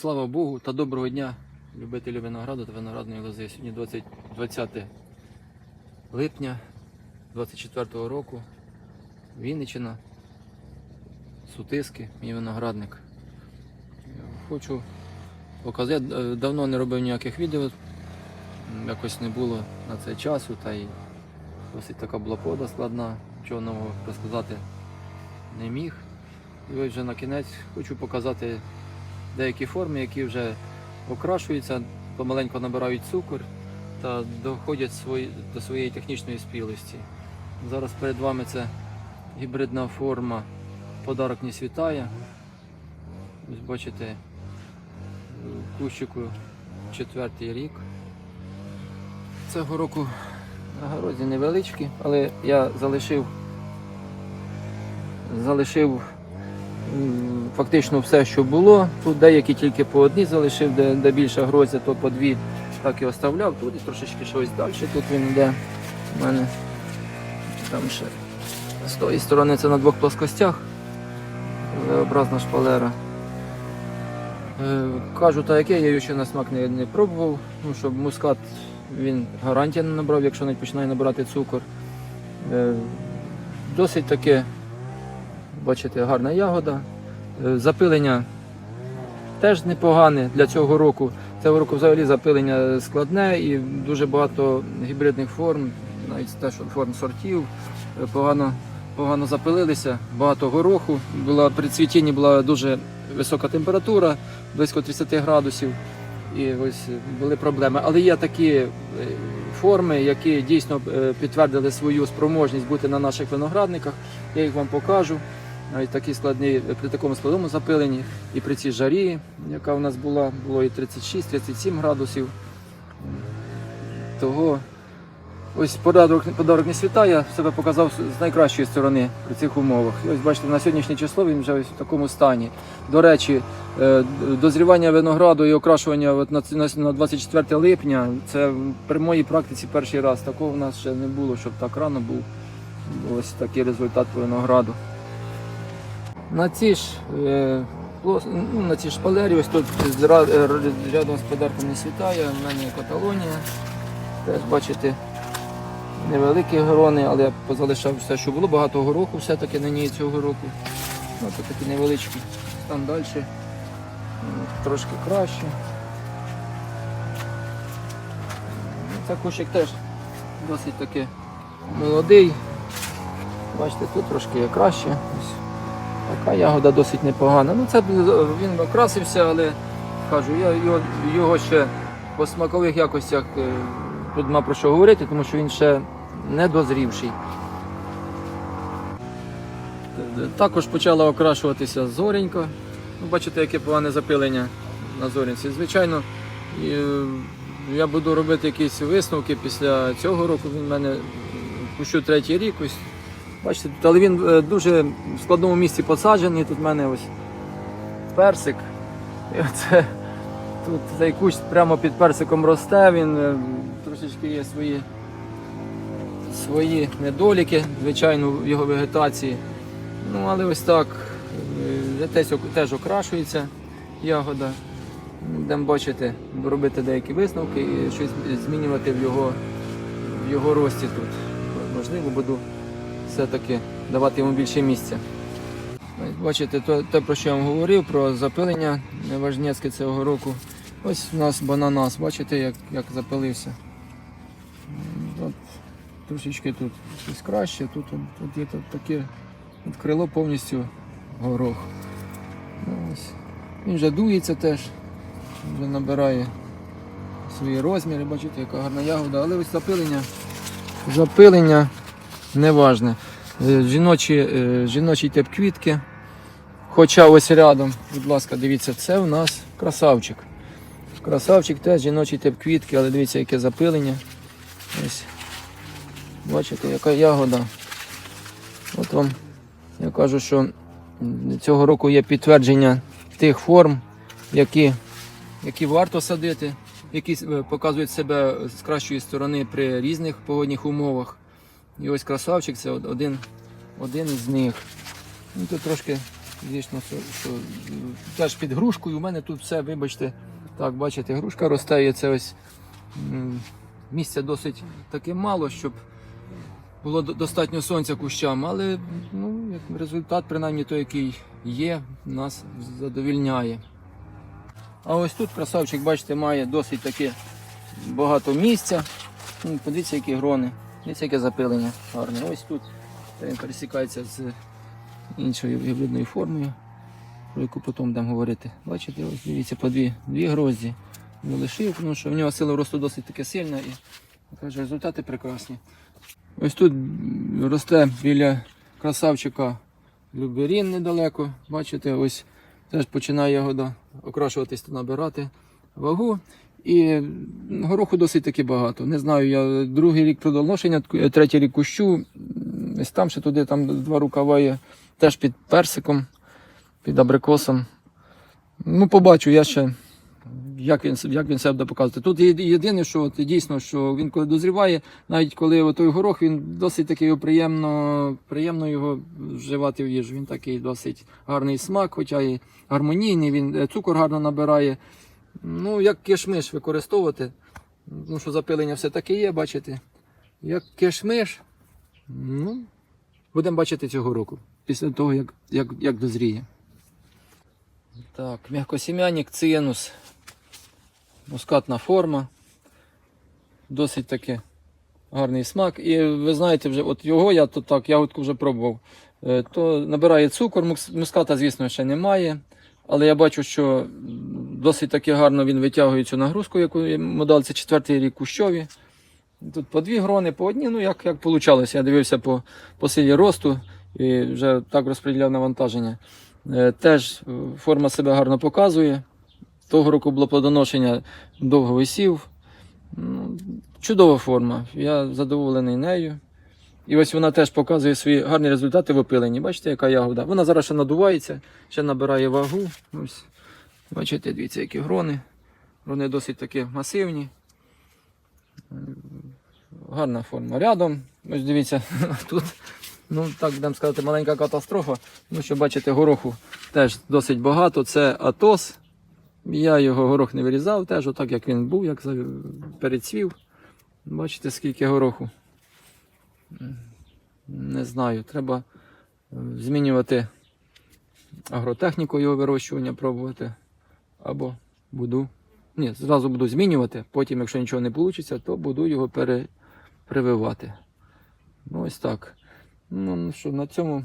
Слава Богу та доброго дня, любителі винограду та виноградної лози. Сьогодні 20, 20 липня 24 року. Вінниччина, Сутиски, мій виноградник. Хочу показати, я е, давно не робив ніяких відео, якось не було на це часу, та й досить така була пода складна, чого нового розказати не міг. І ось вже на кінець хочу показати деякі форми, які вже окрашуються, помаленьку набирають цукор та доходять свої, до своєї технічної спілості. Зараз перед вами це гібридна форма подарок не світає. Ось бачите, кущику четвертий рік. Цього року на городі невеличкі, але я залишив залишив фактично все, що було. Тут деякі тільки по одній залишив, де, де більша грозя, то по дві так і оставляв. Тут і трошечки щось далі. Тут він йде у мене там ще з тої сторони це на двох плоскостях. V-образна шпалера. Е, Кажу, так як є, я її ще на смак не, не пробував, ну, щоб мускат він гарантія не набрав, якщо не починає набирати цукор. Е, Досить таке, бачите, гарна ягода. Е, Запилення теж непогане для цього року. Цього року взагалі запилення складне і дуже багато гібридних форм, навіть те, що форм сортів, е, погано, погано запилилися, багато гороху. Була, при цвітінні була дуже висока температура, близько 30 градусів. І ось були проблеми. Але є такі е, форми, які дійсно підтвердили свою спроможність бути на наших виноградниках. Я їх вам покажу. Навіть такі складні при такому складному запиленні і при цій жарі, яка у нас була, було і 36-37 градусів. Того ось подарок, подарок не світає, себе показав з найкращої сторони при цих умовах. І ось бачите, на сьогоднішнє число він вже ось в такому стані. До речі, е, дозрівання винограду і окрашування от на, на, на 24 липня це при моїй практиці перший раз. Такого в нас ще не було, щоб так рано був ось такий результат винограду. На цій ж е, ну, на цій шпалері, ось тут е, рядом з подарком не світає, в мене Каталонія. Теж бачите, невеликі грони, але я позалишав все, що було. Багато гороху все-таки на ній цього року. Ну, це такі невеличкі. Там далі трошки краще. Ну, Це кущик теж досить таки молодий. Бачите, тут трошки краще. Ось Така ягода досить непогана. Ну це він окрасився, але кажу, я його, ще по смакових якостях е, тут нема про що говорити, тому що він ще не дозрівший. Також почала окрашуватися зоренька. Ну, Бачите, яке погане запилення на зорінці. Звичайно, е, я буду робити якісь висновки після цього року. Він в мене пущу третій рік. Ось Бачите, тут, але він е, дуже в складному місці посаджений. Тут в мене ось персик. І оце, тут цей кущ прямо під персиком росте, він е, трошечки є свої, свої недоліки, звичайно, в його вегетації. Ну, але ось так. Теж, теж окрашується ягода. Будемо бачити, робити деякі висновки і щось змінювати в його, в його рості тут. Можливо, буду все-таки давати йому більше місця. Бачите, то, те, про що я вам говорив, про запилення Важнецьке цього року. Ось у нас бананас, бачите, як, як запилився. От, трошечки тут щось краще, тут, тут є тут таке от крило повністю горох. Ну, ось. Він вже дується теж, вже набирає свої розміри, бачите, яка гарна ягода, але ось запилення, запилення неважне. Жіночі, е, жіночий тип квітки. Хоча ось рядом, будь ласка, дивіться, це у нас красавчик. Красавчик теж жіночий тип квітки, але дивіться, яке запилення. Ось. Бачите, яка ягода. От вам я кажу, що цього року є підтвердження тих форм, які, які варто садити, які е, показують себе з кращої сторони при різних погодних умовах. І ось красавчик це один, один із них. Ну, тут трошки Звісно, що, що теж під грушкою. У мене тут все, вибачте, так, бачите, грушка росте, і це ось місця досить таки мало, щоб було достатньо сонця кущам, але ну, результат, принаймні той, який є, нас задовільняє. А ось тут красавчик, бачите, має досить таки багато місця. Ну, подивіться, які грони, дивіться, яке запилення гарне. Ось тут він пересікається з іншою гібридною формою, про яку потім будемо говорити. Бачите, ось дивіться, по дві, дві грозді не лишив, тому що в нього сила росту досить таки сильна і каже, результати прекрасні. Ось тут росте біля красавчика Люберін недалеко. Бачите, ось теж починає ягода окрашуватись та набирати вагу. І гороху досить таки багато. Не знаю, я другий рік продовношення, третій рік кущу. Ось там ще туди, там два рукава є, теж під персиком, під абрикосом. Ну, побачу, я ще як він, як він себе буде показувати. Тут єдине, що от, дійсно, що він коли дозріває, навіть коли той горох, він досить такий приємно, приємно його вживати в їжу. Він такий досить гарний смак, хоча і гармонійний, він е, цукор гарно набирає. Ну, як кишмиш використовувати. Ну, що запилення все таки є, бачите. Як кишмиш, ну, будемо бачити цього року, після того, як, як, як дозріє. Так, м'якосім'яник цинус. Мускатна форма. Досить таки гарний смак. І ви знаєте, вже от його я то так, ягодку вже пробував. Е, То набирає цукор, муската, звісно, ще немає. Але я бачу, що досить таки гарно він витягує цю нагрузку, яку є модаль, це четвертий рік кущові. Тут по дві грони, по одні, ну як, як вийшло. Я дивився по, по силі росту і вже так розподіляв навантаження. Е, Теж е, форма себе гарно показує. Того року було плодоношення, довго висів. Ну, Чудова форма. Я задоволений нею. І ось вона теж показує свої гарні результати в опиленні. Бачите, яка ягода. Вона зараз ще надувається, ще набирає вагу. Ось. Бачите, дивіться, які грони. Грони досить такі масивні. Гарна форма. Рядом, ось дивіться, тут, ну так будемо сказати, маленька катастрофа. Ну, що бачите, гороху теж досить багато. Це Атос. Я його горох не вирізав, теж отак, як він був, як перецвів. Бачите, скільки гороху. Не знаю, треба е, змінювати агротехніку його вирощування, пробувати. Або буду. Ні, зразу буду змінювати, потім, якщо нічого не вийде, то буду його перепрививати. Ну, ось так. Ну, ну що, на цьому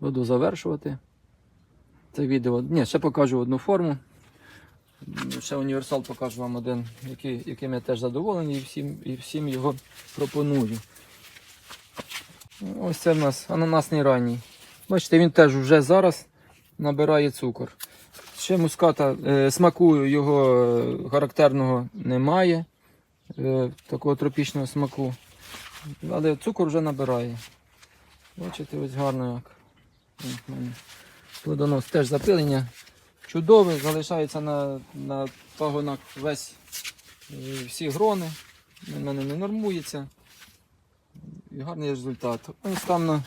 буду завершувати це відео. Ні, ще покажу одну форму. Ще універсал покажу вам один, який, яким я теж задоволений і всім, і всім його пропоную. Ось це в нас ананасний ранній. Бачите, він теж вже зараз набирає цукор. Ще муската, е, смаку його е, характерного немає, е, такого тропічного смаку. Але цукор вже набирає. Бачите, ось гарно як. Плодонос теж запилення. Чудове, залишається на, на пагонах весь е, всі грони. У мене не нормується. І гарний результат. Ось там на,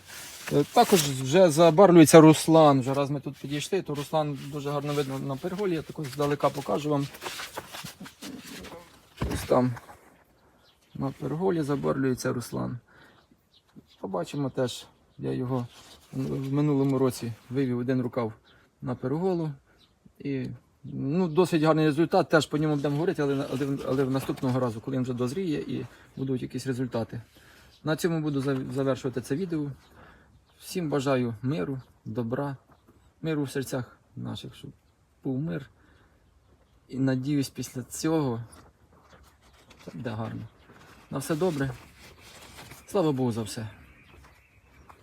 також вже забарвлюється Руслан. Вже раз ми тут підійшли, то Руслан дуже гарно видно на перголі. Я також здалека покажу вам. Ось там на перголі забарвлюється Руслан. Побачимо теж. Я його в минулому році вивів один рукав на перголу. І ну, досить гарний результат. Теж по ньому будемо говорити, але, але, наступного разу, коли він вже дозріє і будуть якісь результати. На цьому буду завершувати це відео. Всім бажаю миру, добра, миру в серцях наших, щоб був мир. І надіюсь, після цього все буде гарно. На все добре. Слава Богу за все.